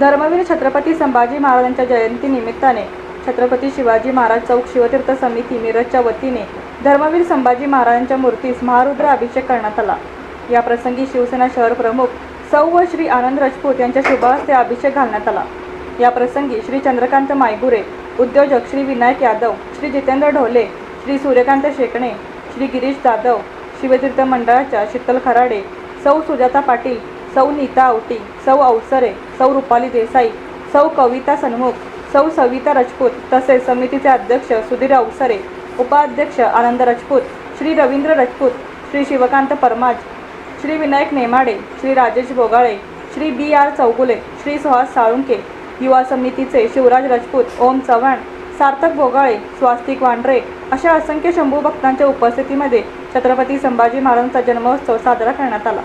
धर्मवीर छत्रपती संभाजी महाराजांच्या जयंती निमित्ताने छत्रपती शिवाजी महाराज चौक शिवतीर्थ समिती मिरजच्या वतीने धर्मवीर संभाजी महाराजांच्या मूर्तीस महारुद्र अभिषेक करण्यात आला. या प्रसंगी शिवसेना शहर प्रमुख सौ व श्री आनंद राजपूत यांच्या शुभहस्ते अभिषेक घालण्यात आला. या प्रसंगी श्री चंद्रकांत मायगुरे उद्योजक श्री विनायक यादव श्री जितेंद्र ढोले श्री सूर्यकांत शेकणे श्री गिरीश जाधव शिवतीर्थ मंडळाच्या शीतल खराडे सौ सुजाता पाटील सौ नीता आवटी सौ अवसरे सौ रुपाली देसाई सौ कविता सन्मुख सौ सविता राजपूत तसेच समितीचे अध्यक्ष सुधीर अवसरे उपाध्यक्ष आनंद राजपूत श्री रवींद्र राजपूत श्री शिवकांत परमाज श्री विनायक नेमाडे श्री राजेश बोगाळे श्री बी आर चौगुले श्री सुहास साळुंके युवा समितीचे शिवराज राजपूत ओम चव्हाण सार्थक बोगाळे स्वास्तिक वांढरे अशा असंख्य शंभू भक्तांच्या उपस्थितीमध्ये छत्रपती संभाजी महाराजांचा जन्मोत्सव साजरा करण्यात आला.